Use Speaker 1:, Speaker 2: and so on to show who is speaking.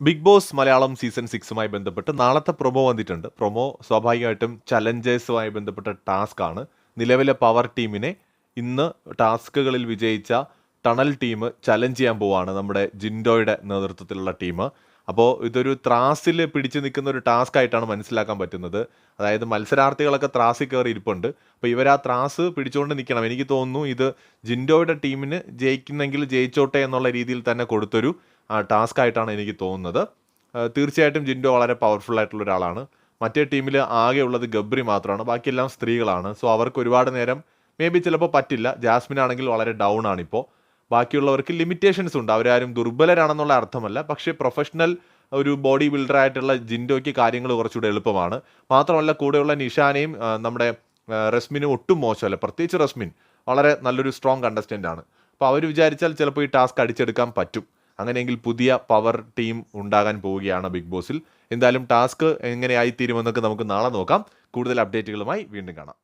Speaker 1: Big boss Malayalam season സിക്സുമായി ബന്ധപ്പെട്ട് നാളത്തെ പ്രൊമോ വന്നിട്ടുണ്ട്. പ്രൊമോ സ്വാഭാവികമായിട്ടും ചലഞ്ചേഴ്സുമായി ബന്ധപ്പെട്ട ടാസ്ക് ആണ് നിലവിലെ പവർ ടീമിനെ ഇന്ന് ടാസ്കുകളിൽ വിജയിച്ച ടണൽ ടീം ചലഞ്ച് ചെയ്യാൻ പോവാണ് നമ്മുടെ ജിൻഡോയുടെ നേതൃത്വത്തിലുള്ള ടീം. അപ്പോൾ ഇതൊരു ത്രാസിൽ പിടിച്ചു നിൽക്കുന്ന ഒരു ടാസ്ക് ആയിട്ടാണ് മനസ്സിലാക്കാൻ പറ്റുന്നത്. അതായത് മത്സരാർത്ഥികളൊക്കെ ത്രാസിൽ കയറി ഇരിപ്പുണ്ട്. അപ്പോൾ ഇവർ ആ ത്രാസ് പിടിച്ചുകൊണ്ട് നിൽക്കണം. എനിക്ക് തോന്നുന്നു ഇത് ജിൻഡോയുടെ ടീമിന് ജയിക്കുന്നെങ്കിൽ ജയിച്ചോട്ടെ എന്നുള്ള രീതിയിൽ തന്നെ കൊടുത്തൊരു ടാസ്ക് ആയിട്ടാണ് എനിക്ക് തോന്നുന്നത്. തീർച്ചയായിട്ടും ജിൻഡോ വളരെ പവർഫുൾ ആയിട്ടുള്ള ഒരാളാണ്. മറ്റേ ടീമിൽ ആകെ ഉള്ളത് ഗബ്രി മാത്രമാണ്. ബാക്കിയെല്ലാം സ്ത്രീകളാണ്. സോ അവർക്ക് ഒരുപാട് നേരം മേ ബി ചിലപ്പോൾ പറ്റില്ല. ജാസ്മിൻ ആണെങ്കിൽ വളരെ ഡൗൺ ആണിപ്പോൾ ബാക്കിയുള്ളവർക്ക് ലിമിറ്റേഷൻസ് ഉണ്ട്. അവരാരും ദുർബലരാണെന്നുള്ള അർത്ഥമല്ല. പക്ഷേ പ്രൊഫഷണൽ ഒരു ബോഡി ബിൽഡർ ആയിട്ടുള്ള ജിൻഡോയ്ക്ക് കാര്യങ്ങൾ കുറച്ചുകൂടെ എളുപ്പമാണ്. മാത്രമല്ല കൂടെയുള്ള നിഷാനയും നമ്മുടെ റസ്മിനും ഒട്ടും മോശമല്ല. പ്രത്യേകിച്ച് റസ്മിൻ വളരെ നല്ലൊരു സ്ട്രോങ് കണ്ടസ്റ്റന്റ് ആണ്. അപ്പോൾ അവർ വിചാരിച്ചാൽ ചിലപ്പോൾ ഈ ടാസ്ക് അടിച്ചെടുക്കാൻ പറ്റും. അങ്ങനെയെങ്കിൽ പുതിയ പവർ ടീം ഉണ്ടാകാൻ പോവുകയാണ് ബിഗ് ബോസിൽ എന്തായാലും ടാസ്ക് എങ്ങനെയായി തീരുമെന്നൊക്കെ നമുക്ക് നാളെ നോക്കാം. കൂടുതൽ അപ്ഡേറ്റുകളുമായി വീണ്ടും കാണാം.